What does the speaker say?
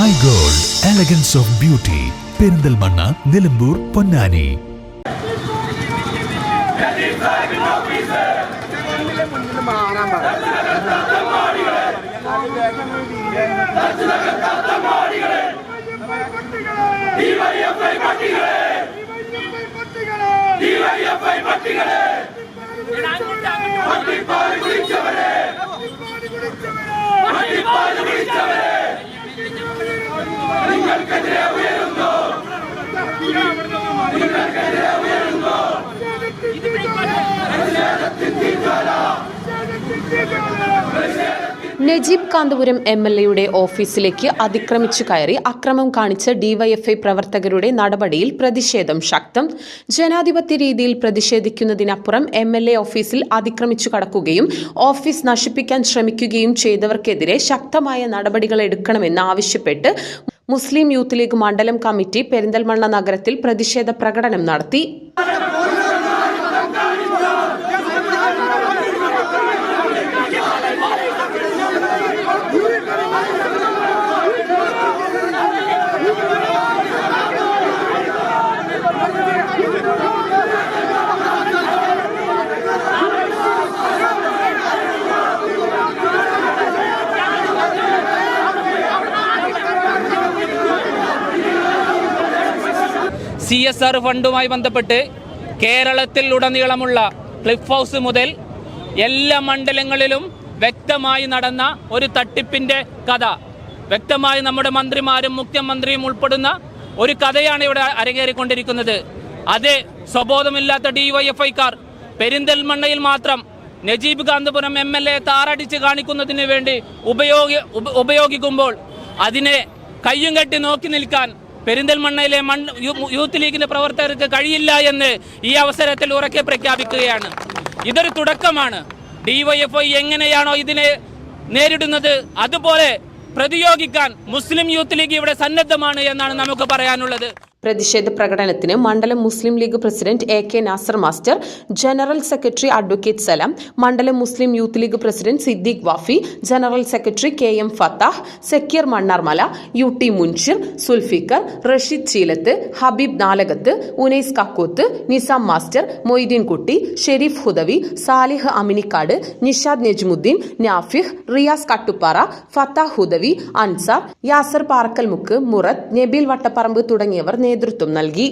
Sky gold elegance of beauty Perinthalmanna Nilambur Ponnani Najeeb Kanthapuram M L എയുടെ ഓഫീസിലേക്ക് അതിക്രമിച്ചു കയറി അക്രമം കാണിച്ച ഡിവൈഎഫ്ഐ പ്രവർത്തകരുടെ നടപടിയിൽ പ്രതിഷേധം ശക്തം. ജനാധിപത്യ രീതിയിൽ പ്രതിഷേധിക്കുന്നതിനപ്പുറം എം എൽ എ ഓഫീസിൽ അതിക്രമിച്ചു കടക്കുകയും ഓഫീസ് നശിപ്പിക്കാൻ ശ്രമിക്കുകയും ചെയ്തവർക്കെതിരെ ശക്തമായ നടപടികൾ എടുക്കണമെന്ന് ആവശ്യപ്പെട്ട് മുസ്ലിം യൂത്ത് ലീഗ് മണ്ഡലം കമ്മിറ്റി പെരിന്തൽമണ്ണ നഗരത്തിൽ പ്രതിഷേധ പ്രകടനം നടത്തി. സി എസ് ആർ ഫണ്ടുമായി ബന്ധപ്പെട്ട് കേരളത്തിൽ ഉടനീളമുള്ള ക്ലിഫ് ഹൗസ് മുതൽ എല്ലാ മണ്ഡലങ്ങളിലും വ്യക്തമായി നടന്ന ഒരു തട്ടിപ്പിന്റെ കഥ. വ്യക്തമായി നമ്മുടെ മന്ത്രിമാരും മുഖ്യമന്ത്രിയും ഉൾപ്പെടുന്ന ഒരു കഥയാണ് ഇവിടെ അരങ്ങേറിക്കൊണ്ടിരിക്കുന്നത്. അത് സ്വബോധമില്ലാത്ത ഡിവൈഎഫ്ഐക്കാർ പെരിന്തൽമണ്ണയിൽ മാത്രം Najeeb Kanthapuram M L A താറടിച്ച് കാണിക്കുന്നതിന് വേണ്ടി ഉപയോഗി ഉപയോഗിക്കുമ്പോൾ അതിനെ കയ്യും കെട്ടി നോക്കി നിൽക്കാൻ പെരിന്തൽമണ്ണയിലെ മണ്ണ് യൂത്ത് ലീഗിന്റെ പ്രവർത്തകർക്ക് കഴിയില്ല എന്ന് ഈ അവസരത്തിൽ ഉറക്കെ പ്രഖ്യാപിക്കുകയാണ്. ഇതൊരു തുടക്കമാണ്. ഡിവൈഎഫ്ഐ എങ്ങനെയാണോ ഇതിനെ നേരിടുന്നത് അതുപോലെ പ്രതിയോഗിക്കാൻ മുസ്ലിം യൂത്ത് ലീഗ് ഇവിടെ സന്നദ്ധമാണ് എന്നാണ് നമുക്ക് പറയാനുള്ളത്. പ്രതിഷേധ പ്രകടനത്തിന് മണ്ഡലം Muslim League president A K Nasar master general secretary advocate Salam മണ്ഡലം Muslim Youth League president Siddique Wafi general secretary K M Fathah Sakeer Mannarmala U T Munshir Sulfikar Rasheed Cheelath Habeeb Nalakath Unais Kakkooth Nizam master Moideen Kutty Shereef Hudavi Salih Aminikkad Nishad Najmudheen Nafih Riyas Kattuppara Fathah Hudavi Ansar Yasar Parakkalmukku Murath Nabeel Vattapparamba തുടങ്ങിയവർ നേതൃത്വം നൽകി